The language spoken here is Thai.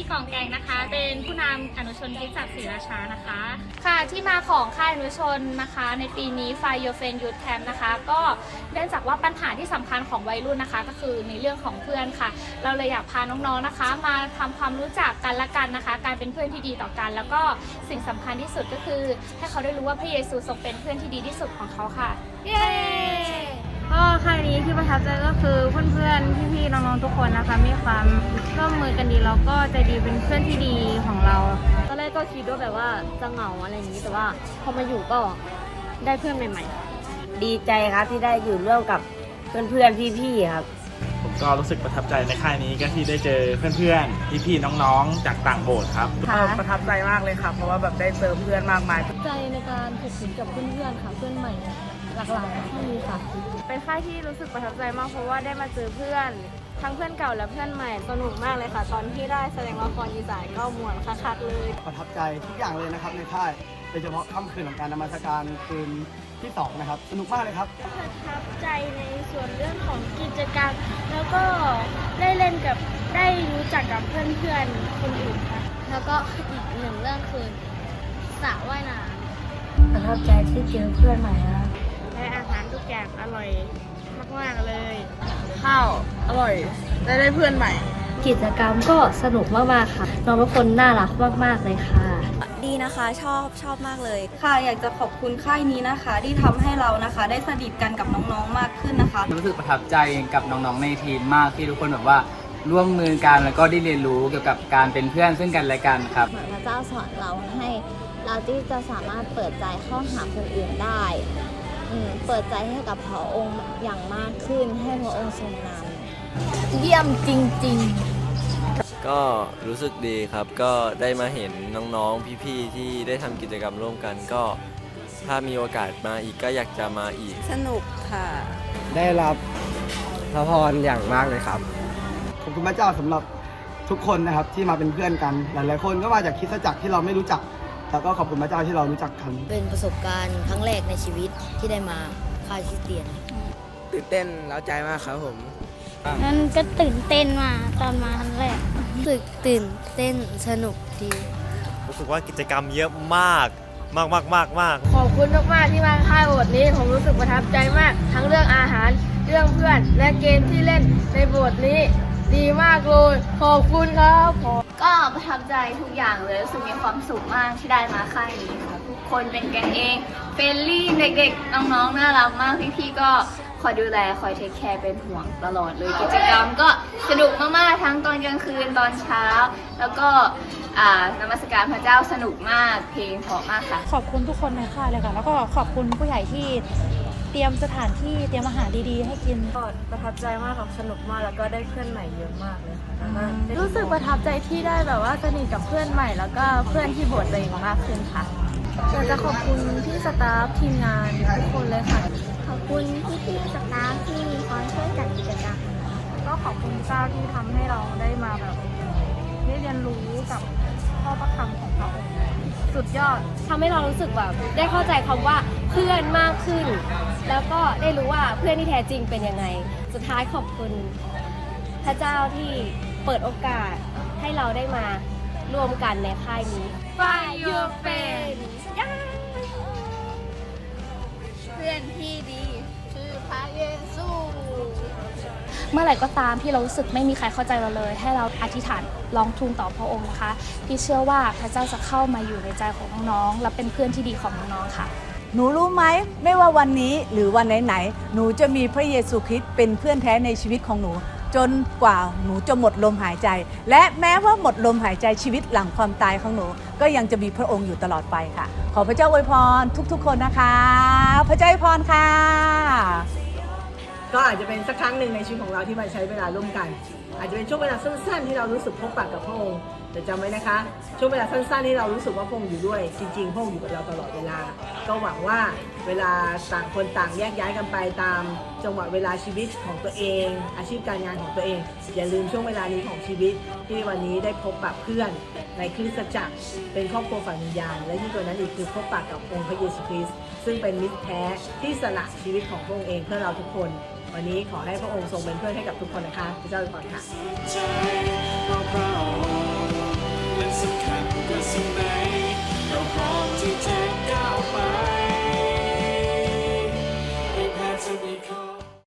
พี่กองแกงนะคะ เป็นผู้นำอนุชนคริสตจักรศรีราชานะคะ ค่ะที่มาของค่ายอนุชนนะคะ ในปีนี้ไฟโยเฟนยูทแคมนะคะ ก็เนื่องจากว่าปัญหาที่สำคัญของวัยรุ่นนะคะ ก็คือในเรื่องของเพื่อนค่ะ เราเลยอยากพาน้องๆนะคะ มาทำความรู้จักกันและกันนะคะ การเป็นเพื่อนที่ดีต่อกัน แล้วก็สิ่งสำคัญที่สุดก็คือ ให้เขาได้รู้ว่าพระเยซูทรงเป็นเพื่อนที่ดีที่สุดของเขาค่ะเย้ ก็ค่ายนี้ที่ประทับใจก็คือเพื่อนๆพี่ๆน้องๆทุกคนนะคะ มีความร่วมมือกันดีแล้วก็ใจดีเป็นเพื่อนที่ดีของเราตอนแรกก็คิดว่าแบบว่าจะเหงาอะไรอย่างนี้แต่ว่าพอมาอยู่ก็ได้เพื่อนใหม่ดีใจครับที่ได้อยู่ร่วมกับเพื่อนๆพี่ๆครับผมก็รู้สึกประทับใจในค่ายนี้ก็ที่ได้เจอเพื่อนๆพี่ๆน้องๆ จากต่างโบสถ์ครับค่ะประทับใจมากเลยค่ะเพราะว่าแบบได้เจอเพื่อนมากมายๆใจในการผูกพันกับเพื่อนๆค่ะเพื่อนใหม่ หลากหลายที่มีค่ะ เป็นค่ายที่รู้สึกประทับใจมากเพราะว่าได้มาเจอเพื่อน ทั้งเพื่อนเก่าและเพื่อนใหม่สนุกมากเลยค่ะ ตอนที่ได้แสดงละครอีสานก็ม่วนคักๆเลย ประทับใจทุกอย่างเลยนะครับในค่ายโดยเฉพาะค่ำคืนของการนมัสการคืนที่สองนะครับ สนุกมากเลยครับ ประทับใจในส่วนเรื่องของกิจกรรม แล้วก็ได้เล่นกับได้รู้จักกับเพื่อนๆคนอื่นค่ะแล้วก็อีกหนึ่งเรื่องคือสระว่ายน้ประทับใจที่เจอเพื่อนใหม่ครับและอาหาร ทุกอย่างอร่อยมากๆเลย ข้าวอร่อย ได้ได้เพื่อนใหม่ กิจกรรมก็สนุกมากๆค่ะ น้องเป็นคนน่ารักมากๆเลยค่ะ ดีนะคะชอบชอบมากเลย ค่ะอยากจะขอบคุณค่ายนี้นะคะ ที่ทำให้เรานะคะ ได้สนิทกันกับน้องๆมากขึ้นนะคะ รู้สึกประทับใจกับน้องๆในทีมมากที่ทุกคนแบบว่าร่วมมือกันแล้วก็ได้เรียนรู้เกี่ยวกับการเป็นเพื่อนซึ่งกันและกันครับ เหมือนพระเจ้าสอนเราให้ เราที่จะสามารถเปิดใจเข้าหาคนอื่นได้อืม เปิดใจให้กับพระองค์อย่างมากขึ้นให้พระองค์ทรงนำเยี่ยมจริง ๆ ก็รู้สึกดีครับก็ได้มาเห็นน้องๆพี่ๆที่ได้ทำกิจกรรมร่วมกันก็ถ้ามีโอกาสมาอีกก็อยากจะมาอีก สนุกค่ะ ได้รับพระพรอย่างมากเลยครับขอบคุณพระเจ้าสำหรับทุกคนนะครับที่มาเป็นเพื่อนกัน หลายๆคนก็มาจากคริสตจักรที่เราไม่รู้จัก แล้วก็ขอบคุณพระเจ้าที่เรารู้จักกันเป็นประสบการณ์ครั้งแรกในชีวิตที่ได้มาค่ายคริสเตียน ตื่นเต้นแล้วใจมากครับผมนั้นก็ตื่นเต้นมาตอนมาครั้งแรกรู้สึกตื่นเต้นสนุกดีรู้สึกว่ากิจกรรมเยอะมากมากมากมากมากขอบคุณมากๆที่มาค่ายโบสถ์นี้ผมรู้สึกประทับใจมาก ทั้งเรื่องอาหารเรื่องเพื่อน และเกมที่เล่นในโบสถ์นี้ ดีมากเลย ขอบคุณครับผมก็ประทับใจทุกอย่างเลยรู้สึกมีความสุขมากที่ได้มาค่ายนี้ค่ะทุกคนเป็นกันเองเฟรนลี่เด็กๆ น้องๆ น่ารักมากพี่ๆ ก็คอยดูแลคอยเทคแคร์เป็นห่วงตลอดเลยกิจกรรมก็สนุกมากๆ ทั้งตอนกลางคืนตอนเช้า แล้วก็อ่านมัสการพระเจ้าสนุกมากเพลงเพราะมากค่ะ ขอบคุณทุกคนในค่ายเลยค่ะ แล้วก็ขอบคุณผู้ใหญ่ที่ เตรียมสถานที่เตรียมอาหารดีๆ ให้กิน ก็ประทับใจมากครับสนุกมากแล้วก็ได้เพื่อนใหม่เยอะมากเลยค่ะแล้วก็รู้สึกประทับใจที่ได้แบบว่าสนิทกับเพื่อนใหม่ แล้วก็เพื่อนที่โบสถ์ตัวเองมากขึ้นค่ะอยากจะขอบคุณพี่สตาฟทีมงานทุกคนเลยค่ะ ขอบคุณพี่ๆสตาฟที่มีความช่วยจัดกิจกรรมก็ขอบคุณเจ้าที่ทำให้เราได้มาแบบได้เรียนรู้กับข้อประคำของพระองค์สุดยอด ทำให้เรารู้สึกแบบได้เข้าใจคำว่าเพื่อนมากขึ้น แล้วก็ได้รู้ว่าเพื่อนที่แท้จริงเป็นยังไง สุดท้ายขอบคุณพระเจ้าที่เปิดโอกาสให้เราได้มาร่วมกันในค่ายนี้ Find your friend เพื่อนที่ดีคือพระเยซูเมื่อไหร่ก็ตามที่เรารู้สึกไม่มีใครเข้าใจเราเลย ให้เราอธิษฐานร้องทูลต่อพระองค์นะคะ ที่เชื่อว่าพระเจ้าจะเข้ามาอยู่ในใจของน้องๆและเป็นเพื่อนที่ดีของน้องๆค่ะ หนูรู้ไหมไม่ว่าวันนี้หรือวันไหนๆหนูจะมีพระเยซูคริสต์เป็นเพื่อนแท้ในชีวิตของหนู จนกว่าหนูจะหมดลมหายใจ และแม้ว่าหมดลมหายใจชีวิตหลังความตายของหนู ก็ยังจะมีพระองค์อยู่ตลอดไปค่ะ ขอพระเจ้าอวยพรทุกๆ คนนะคะ พระเจ้าอวยพรค่ะ ก็อาจจะเป็นสักครั้งหนึ่งในชีวิตของเราที่มาใช้เวลาร่วมกัน อาจจะเป็นช่วงเวลาสั้นๆ ที่เรารู้สึกพบปะกับพระองค์แต่จำไว้นะคะ ช่วงเวลาสั้นๆที่เรารู้สึกว่าพระองค์อยู่ด้วย จริงๆพระองค์อยู่กับเราตลอดเวลา ก็หวังว่าเวลาต่างคนต่างแยกย้ายกันไปตาม จังหวะเวลาชีวิตของตัวเอง อาชีพการงานของตัวเอง อย่าลืมช่วงเวลานี้ของชีวิต ที่วันนี้ได้พบปะเพื่อน ในคริสตจักรเป็นครอบครัวฝ่ายวิญญาณ และยิ่งกว่านั้นอีกคือพบปะกับองค์พระเยซูคริสต์ซึ่งเป็นมิตรแท้ที่สละชีวิตของพระองค์เองเพื่อเราทุกคน วันนี้ขอให้พระองค์ทรงเป็นเพื่อนให้กับทุกคนนะคะพระเจ้าอวยพรค่ะ